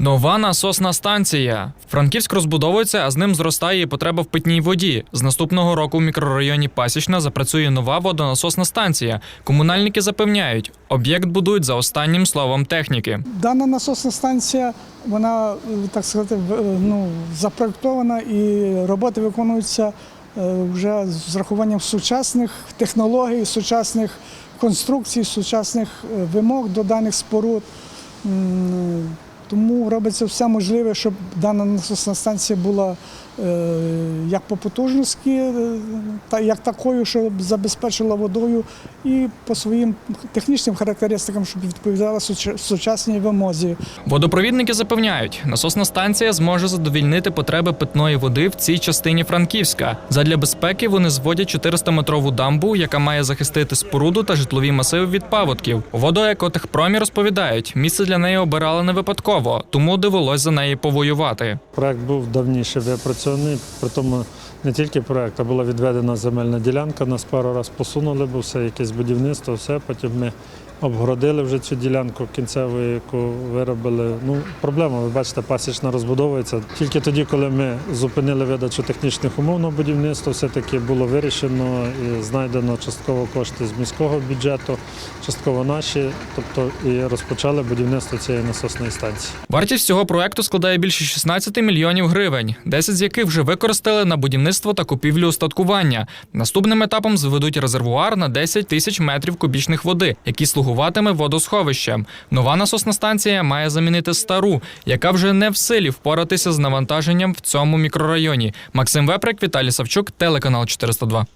Нова насосна станція. Франківськ розбудовується, а з ним зростає і потреба в питній воді. З наступного року в мікрорайоні Пасічна запрацює нова водонасосна станція. Комунальники запевняють, об'єкт будують за останнім словом техніки. Дана насосна станція, вона, так сказати, е, ну, запроектована і роботи виконуються е, вже з врахуванням сучасних технологій, сучасних конструкцій, сучасних е, вимог до даних споруд. Тому робиться все можливе, щоб дана насосна станція була е, як по потужності, е, як такою, щоб забезпечила водою, і по своїм технічним характеристикам, щоб відповідала сучасній вимозі. Водопровідники запевняють, насосна станція зможе задовільнити потреби питної води в цій частині Франківська. Задля безпеки вони зводять 400-метрову дамбу, яка має захистити споруду та житлові масиви від паводків. У водоекотехпромі розповідають, місце для неї обирали не випадково, тому довелось за неї повоювати. Проект був давніше випрацьований, при тому не тільки проект, а була відведена земельна ділянка. Нас пару разів посунули, бо все якесь будівництво, все. Потім ми обгородили вже цю ділянку кінцеву, яку виробили. Ну, проблема, ви бачите, пасічна розбудовується. Тільки тоді, коли ми зупинили видачу технічних умов на будівництво, все-таки було вирішено і знайдено частково кошти з міського бюджету, частково наші, тобто і розпочали будівництво цієї насосної станції. Вартість цього проекту складає більше 16 мільйонів гривень, 10 з яких вже використали на будівництво та купівлю устаткування. Наступним етапом зведуть резервуар на 10 тисяч метрів кубічних води, який слугуватиме водосховищем. Нова насосна станція має замінити стару, яка вже не в силі впоратися з навантаженням в цьому мікрорайоні. Максим Веприк, Віталій Савчук, телеканал 402.